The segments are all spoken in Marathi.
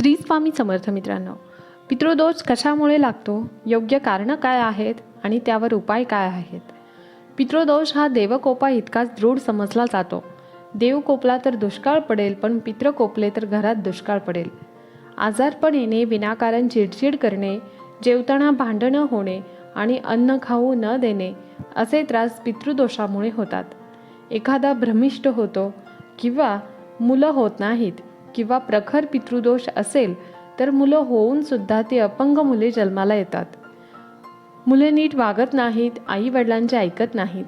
श्री स्वामी समर्थ मित्रांनो पितृदोष कशामुळे लागतो? योग्य कारणं काय आहेत आणि त्यावर उपाय काय आहेत? पितृदोष हा देवकोपा इतकाच दृढ समजला जातो. देव कोपला तर दुष्काळ पडेल पण पित्र कोपले तर घरात दुष्काळ पडेल. आजारपण येणे विनाकारण चिडचिड करणे जेवताना भांडणं होणे आणि अन्न खाऊ न देणे असे त्रास पितृदोषामुळे होतात. एखादा भ्रमिष्ट होतो किंवा मुलं होत नाहीत किंवा प्रखर पितृदोष असेल तर मुलं होऊन सुद्धा ती अपंग मुले जन्माला येतात. मुले नीट वागत नाहीत आई वडिलांचे ऐकत नाहीत.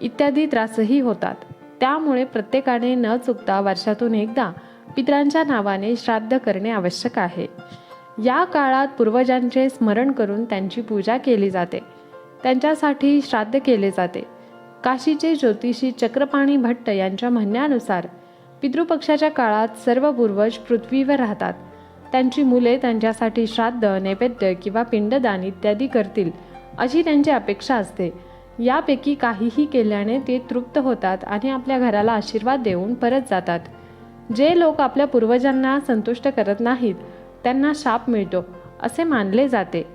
इत्यादी त्रासही होतात. त्यामुळे प्रत्येकाने न चुकता वर्षातून एकदा पितरांच्या नावाने श्राद्ध करणे आवश्यक आहे. या काळात पूर्वजांचे स्मरण करून त्यांची पूजा केली जाते. त्यांच्यासाठी श्राद्ध केले जाते. काशीचे ज्योतिषी चक्रपाणी भट्ट यांच्या म्हणण्यानुसार पितृपक्षाच्या काळात सर्व पूर्वज पृथ्वीवर राहतात. त्यांची मुले त्यांच्यासाठी श्राद्ध नैवेद्य किंवा पिंडदान इत्यादी करतील अशी त्यांची अपेक्षा असते. यापैकी काहीही केल्याने ते तृप्त होतात आणि आपल्या घराला आशीर्वाद देऊन परत जातात. जे लोक आपल्या पूर्वजांना संतुष्ट करत नाहीत त्यांना शाप मिळतो असे मानले जाते.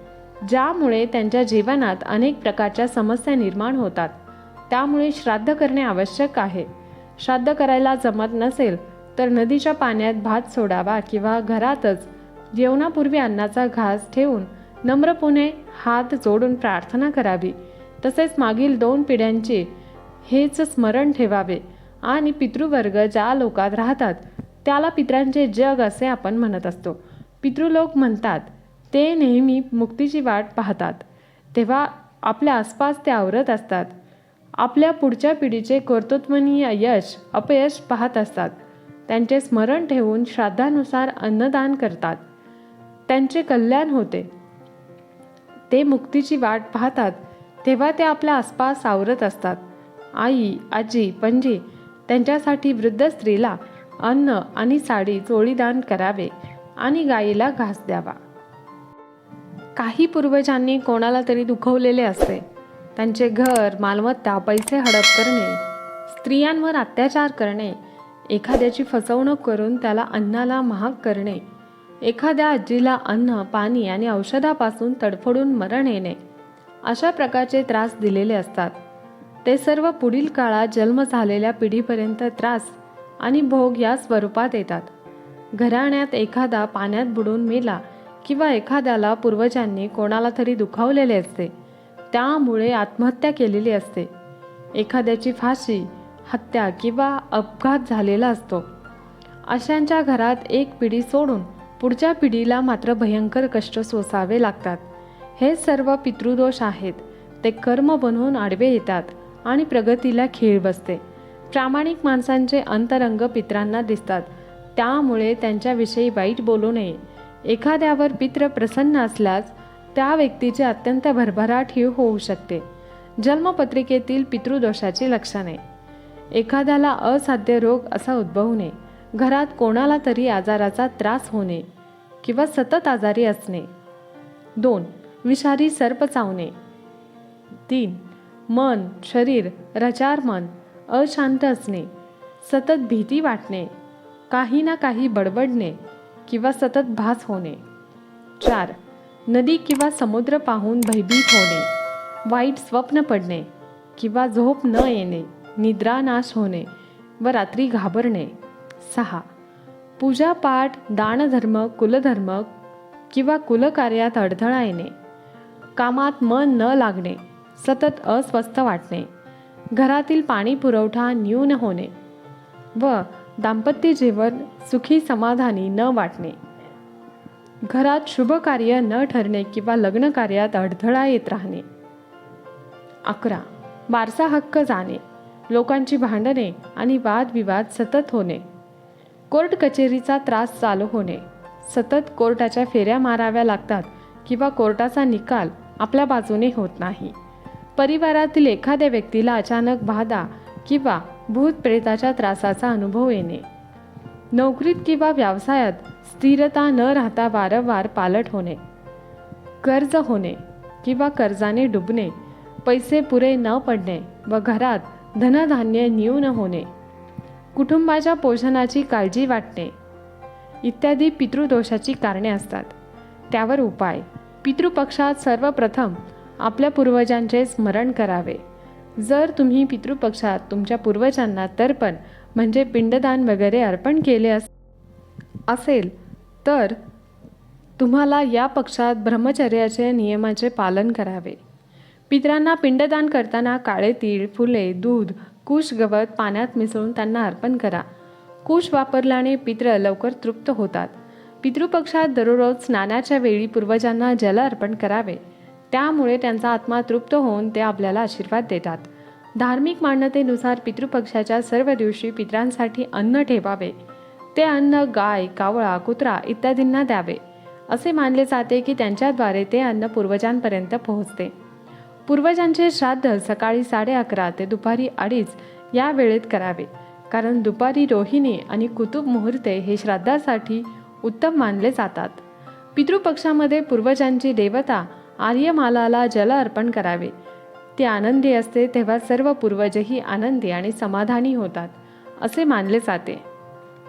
ज्यामुळे त्यांच्या जीवनात अनेक प्रकारच्या समस्या निर्माण होतात. त्यामुळे श्राद्ध करणे आवश्यक आहे. श्राद्ध करायला जमत नसेल तर नदीच्या पाण्यात भात सोडावा किंवा घरातच जेवणापूर्वी अन्नाचा घास ठेवून नम्रपणे हात जोडून प्रार्थना करावी. तसेच मागील दोन पिढ्यांचे हेच स्मरण ठेवावे. आणि पितृवर्ग ज्या लोकात राहतात त्याला पितरांचे जग असे आपण म्हणत असतो. पितृलोक म्हणतात ते नेहमी मुक्तीची वाट पाहतात. तेव्हा आपल्या आसपास ते आवरत असतात. आपल्या पुढच्या पिढीचे कर्तृत्वनीय यश अपयश पाहत असतात. त्यांचे स्मरण ठेवून श्राद्धानुसार अन्नदान करतात. त्यांचे कल्याण होते. ते मुक्तीची वाट पाहतात. तेव्हा ते आपल्या आसपास आवरत असतात. आई आजी पणजी त्यांच्यासाठी वृद्ध स्त्रीला अन्न आणि साडी चोळीदान करावे आणि गायीला घास द्यावा. काही पूर्वजांनी कोणाला तरी दुखवलेले असते. त्यांचे घर मालमत्ता पैसे हडप करणे स्त्रियांवर अत्याचार करणे एखाद्याची फसवणूक करून त्याला अन्नाला महाग करणे एखाद्या आजीला अन्न पाणी आणि औषधापासून तडफडून मरण येणे अशा प्रकारचे त्रास दिलेले असतात. ते सर्व पुढील काळात जन्म झालेल्या पिढीपर्यंत त्रास आणि भोग या स्वरूपात येतात. घराण्यात एखादा पाण्यात बुडून मेला किंवा एखाद्याला पूर्वजांनी कोणाला तरी दुखावलेले असते त्यामुळे आत्महत्या केलेली असते. एखाद्याची फाशी हत्या किंवा अपघात झालेला असतो. अशांच्या घरात एक पिढी सोडून पुढच्या पिढीला मात्र भयंकर कष्ट सोसावे लागतात. हे सर्व पितृदोष आहेत. ते कर्म बनवून आडवे येतात आणि प्रगतीला खीळ बसते. प्रामाणिक माणसांचे अंतरंग पित्रांना दिसतात. त्यामुळे त्यांच्याविषयी वाईट बोलू नये. एखाद्यावर पित्र प्रसन्न असल्यास त्या व्यक्तीचे अत्यंत भरभराट ही होऊ शकते. जन्मपत्रिकेतील पितृदोषाची लक्षणे. एखाद्याला असाध्य रोग असा उद्भवू नये घरात कोणाला तरी आजाराचा त्रास होणे किंवा सतत आजारी असणे. दोन विषारी सर्प चावणे. तीन मन शरीर रचार मन अशांत असणे. सतत भीती वाटणे. काही ना काही बडबडणे किंवा सतत भास होणे. चार नदी किंवा समुद्र पाहून भयभीत होणे वाईट स्वप्न पडणे किंवा झोप न येणे निद्रानाश होणे व रात्री घाबरणे. सहा. पूजापाठ दानधर्म कुलधर्म किंवा कुलकार्यात अडथळा येणे कामात मन न लागणे सतत अस्वस्थ वाटणे. घरातील पाणी पुरवठा न्यून होणे व दाम्पत्य जीवन सुखी समाधानी न वाटणे. घरात शुभकार्य न ठरणे किंवा लग्न कार्यात अडथळा येत राहणे. अकरा. वारसा हक्क जाणे. लोकांची भांडणे आणि वादविवाद सतत होणे. कोर्ट कचेरीचा त्रास चालू होणे. सतत कोर्टाच्या फेऱ्या माराव्या लागतात किंवा कोर्टाचा निकाल आपल्या बाजूने होत नाही. परिवारातील एखाद्या व्यक्तीला अचानक बाधा किंवा भूत प्रेताच्या त्रासाचा अनुभव येणे. नोकरीत किंवा व्यवसायात स्थिरता न राहता वारंवार पालट होणे कर्ज होणे किंवा कर्जाने डुबणे पैसे पुरे न पडणे व घरात धनधान्य न्यून होणे कुटुंबाच्या पोषणाची काळजी वाटणे इत्यादी पितृदोषाची कारणे असतात. त्यावर उपाय. पितृपक्षात सर्वप्रथम आपल्या पूर्वजांचे स्मरण करावे. जर तुम्ही पितृपक्षात तुमच्या पूर्वजांना तर्पण म्हणजे पिंडदान वगैरे अर्पण केले अस असेल तर तुम्हाला या पक्षात ब्रह्मचर्याचे नियमाचे पालन करावे. पितरांना पिंडदान करताना काळे तीळ फुले दूध कुश गवत पाण्यात मिसळून त्यांना अर्पण करा. कुश वापरल्याने पित्र लवकर तृप्त होतात. पितृपक्षात दररोज स्नानाच्या वेळी पूर्वजांना जल अर्पण करावे. त्यामुळे त्यांचा आत्मा तृप्त होऊन ते आपल्याला आशीर्वाद देतात. धार्मिक मान्यतेनुसार पितृपक्षाच्या सर्व दिवशी पितरांसाठी अन्न ठेवावे. ते अन्न गाय कावळा कुत्रा इत्यादींना द्यावे. असे मानले जाते की त्यांच्याद्वारे ते अन्न पूर्वजांपर्यंत पोहोचते. पूर्वजांचे श्राद्ध सकाळी साडे अकरा ते दुपारी अडीच या वेळेत करावे. कारण दुपारी रोहिणी आणि कुतुब मुहूर्ते हे श्राद्धासाठी उत्तम मानले जातात. पितृपक्षामध्ये पूर्वजांची देवता आर्यमालाला जल अर्पण करावे. ती आनंदी असते तेव्हा सर्व पूर्वजही आनंदी आणि समाधानी होतात असे मानले जाते.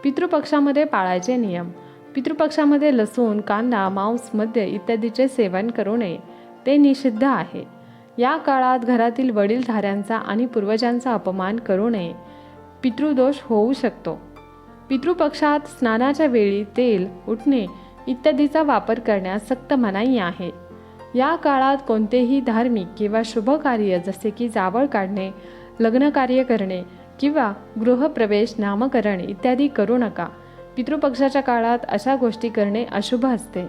पितृपक्षामध्ये पाळायचे नियम. पितृपक्षामध्ये लसूण कांदा मांस मद्य इत्यादीचे सेवन करू नये. ते निषिद्ध आहे. या काळात घरातील वडीलधाऱ्यांचा आणि पूर्वजांचा अपमान करू नये. पितृदोष होऊ शकतो. पितृपक्षात स्नानाच्या वेळी तेल उठणे इत्यादीचा वापर करण्यास सक्त मनाई आहे. या काळात कोणतेही धार्मिक किंवा शुभ कार्य जसे की जावळ काढणे लग्न कार्य करणे किंवा गृहप्रवेश नामकरण इत्यादी करू नका. पितृपक्षाच्या काळात अशा गोष्टी करणे अशुभ असते.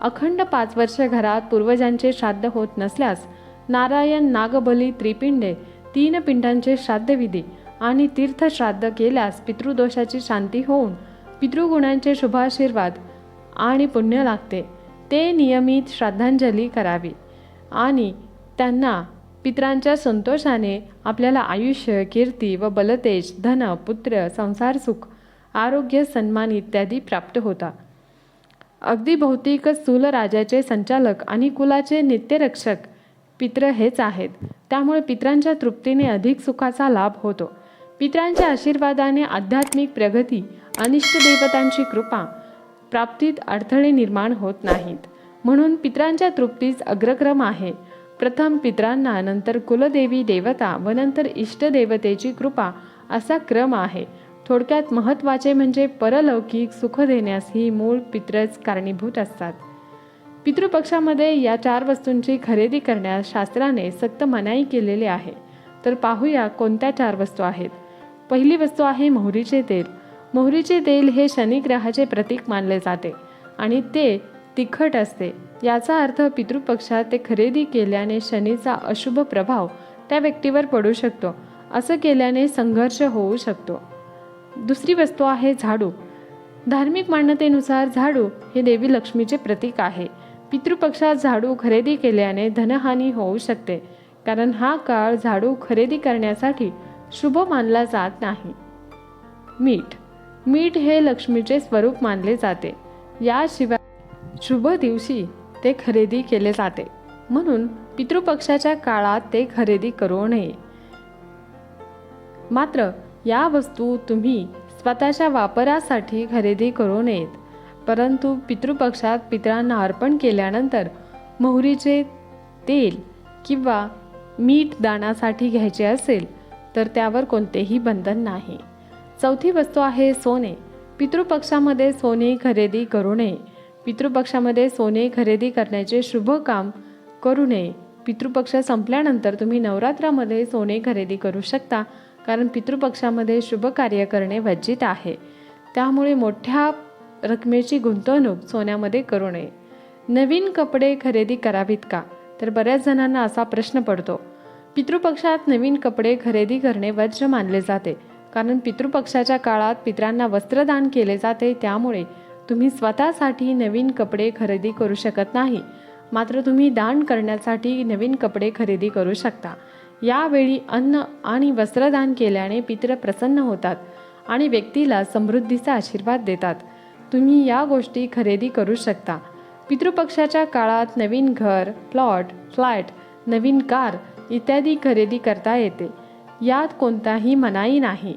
अखंड पाच वर्ष घरात पूर्वजांचे श्राद्ध होत नसल्यास नारायण नागबली त्रिपिंडे तीन पिंडांचे श्राद्धविधी आणि तीर्थश्राद्ध केल्यास पितृदोषाची शांती होऊन पितृगुणांचे शुभाशीर्वाद आणि पुण्य लागते. ते नियमित श्रद्धांजली करावी आणि त्यांना पित्रांच्या संतोषाने आपल्याला आयुष्य कीर्ती व बलतेज धन पुत्र संसार सुख आरोग्य सन्मान इत्यादी प्राप्त होता. अगदी भौतिक स्थूल राजाचे संचालक आणि कुलाचे नित्यरक्षक पित्र हेच आहेत. त्यामुळे पित्रांच्या तृप्तीने अधिक सुखाचा लाभ होतो. पित्रांच्या आशीर्वादाने आध्यात्मिक प्रगती अनिष्ट देवतांची कृपा प्राप्तीत अडथळे निर्माण होत नाहीत. म्हणून पित्रांच्या तृप्तीस अग्रक्रम आहे. प्रथम पित्रांना नंतर कुलदेवी देवता व नंतर इष्टदेवतेची कृपा असा क्रम आहे. थोडक्यात महत्त्वाचे म्हणजे परलौकिक सुख देण्यास ही मूळ पित्रच कारणीभूत असतात. पितृपक्षामध्ये या चार वस्तूंची खरेदी करण्यास शास्त्राने सक्त मनाई केलेली आहे. तर पाहूया कोणत्या चार वस्तू आहेत. पहिली वस्तू आहे मोहरीचे तेल. मोहरीचे तेल हे शनिग्रहाचे प्रतीक मानले जाते आणि ते तिखट असते. याचा अर्थ पितृपक्षात ते खरेदी केल्याने शनीचा अशुभ प्रभाव त्या व्यक्तीवर पडू शकतो. असं केल्याने संघर्ष होऊ शकतो. दुसरी वस्तू आहे झाडू. धार्मिक मान्यतेनुसार झाडू हे देवी लक्ष्मीचे प्रतीक आहे. पितृपक्षात झाडू खरेदी केल्याने धनहानी होऊ शकते. कारण हा काळ झाडू खरेदी करण्यासाठी शुभ मानला जात नाही. मीठ. मीठ हे लक्ष्मीचे स्वरूप मानले जाते. याशिवाय शुभ दिवशी ते खरेदी केले जाते. म्हणून पितृपक्षाच्या काळात ते खरेदी करू नये. मात्र या वस्तू तुम्ही स्वतःच्या वापरासाठी खरेदी करू नयेत. परंतु पितृपक्षात पितरांना अर्पण केल्यानंतर मोहरीचे तेल किंवा मीठ दानासाठी घ्यायचे असेल तर त्यावर कोणतेही बंधन नाही. चौथी वस्तू आहे सोने. पितृपक्षामध्ये सोने खरेदी करू नये. पितृपक्षामध्ये सोने खरेदी करण्याचे शुभ काम करू नये. पितृपक्ष संपल्यानंतर तुम्ही नवरात्रामध्ये सोने खरेदी करू शकता कारण पितृपक्षामध्ये शुभ कार्य करणे वर्जित आहे. त्यामुळे मोठ्या रकमेची गुंतवणूक सोन्यामध्ये करू नये. नवीन कपडे खरेदी करावीत का? तर बऱ्याच जणांना असा प्रश्न पडतो. पितृपक्षात नवीन कपडे खरेदी करणे वज्र मानले जाते कारण पितृपक्षाच्या काळात पितरांना वस्त्रदान केले जाते त्यामुळे तुम्ही स्वतःसाठी नवीन कपडे खरेदी करू शकत नाही. मात्र तुम्ही दान करण्यासाठी नवीन कपडे खरेदी करू शकता. यावेळी अन्न आणि वस्त्रदान केल्याने पित्र प्रसन्न होतात आणि व्यक्तीला समृद्धीचा आशीर्वाद देतात. तुम्ही या गोष्टी खरेदी करू शकता. पितृपक्षाच्या काळात नवीन घर प्लॉट फ्लॅट नवीन कार इत्यादी खरेदी करता येते. यात कोणताही मनाई नाही.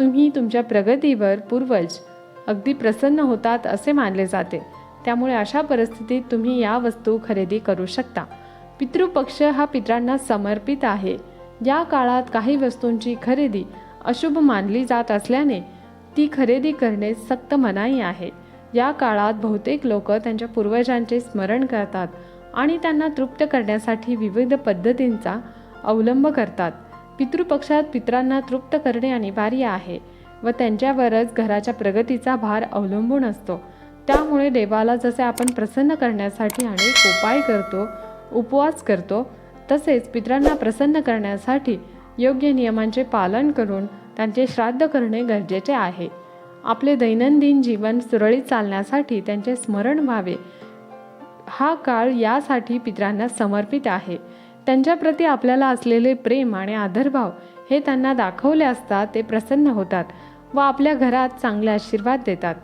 तुम्ही तुमच्या प्रगतीवर पूर्वज अगदी प्रसन्न होतात असे मानले जाते. त्यामुळे अशा परिस्थितीत तुम्ही या वस्तू खरेदी करू शकता. पितृपक्ष हा पित्रांना समर्पित आहे. या काळात काही वस्तूंची खरेदी अशुभ मानली जात असल्याने ती खरेदी करणे सक्त मनाई आहे. या काळात बहुतेक लोक त्यांच्या पूर्वजांचे स्मरण करतात आणि त्यांना तृप्त करण्यासाठी विविध पद्धतींचा अवलंब करतात. पितृपक्षात पितरांना तृप्त करणे अनिवार्य आहे. व त्यांच्यावरच घराच्या प्रगतीचा भार अवलंबून असतो. त्यामुळे देवाला जसे आपण प्रसन्न करण्यासाठी अनेक उपाय करतो उपवास करतो तसेच पितरांना प्रसन्न करण्यासाठी योग्य नियमांचे पालन करून त्यांचे श्राद्ध करणे गरजेचे आहे. आपले दैनंदिन जीवन सुरळीत चालण्यासाठी त्यांचे स्मरण व्हावे. हा काळ यासाठी पितरांना समर्पित आहे. त्यांच्याप्रती आपल्याला असलेले प्रेम आणि आदरभाव हे त्यांना दाखवले असता ते प्रसन्न होतात व आपल्या घरात चांगले आशीर्वाद देतात.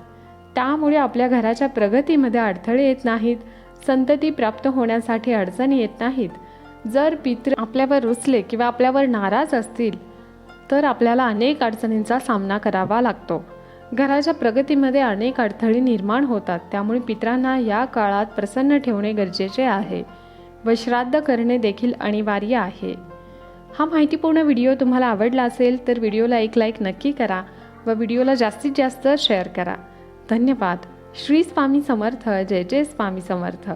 त्यामुळे आपल्या घराच्या प्रगतीमध्ये अडथळे येत नाहीत संतती प्राप्त होण्यासाठी अडचणी येत नाहीत. जर पितृ आपल्यावर रुसले किंवा आपल्यावर नाराज असतील तर आपल्याला अनेक अडचणींचा सामना करावा लागतो. घराच्या प्रगतीमध्ये अनेक अडथळे निर्माण होतात त्यामुळे पितरांना या काळात प्रसन्न ठेवणे गरजेचे आहे. व श्राद्ध करणे देखील अनिवार्य आहे. हा माहितीपूर्ण व्हिडिओ तुम्हाला आवडला असेल तर व्हिडिओला एक लाईक नक्की करा व व्हिडिओला जास्तीत जास्त शेअर करा. धन्यवाद. श्री स्वामी समर्थ. जय जय स्वामी समर्थ.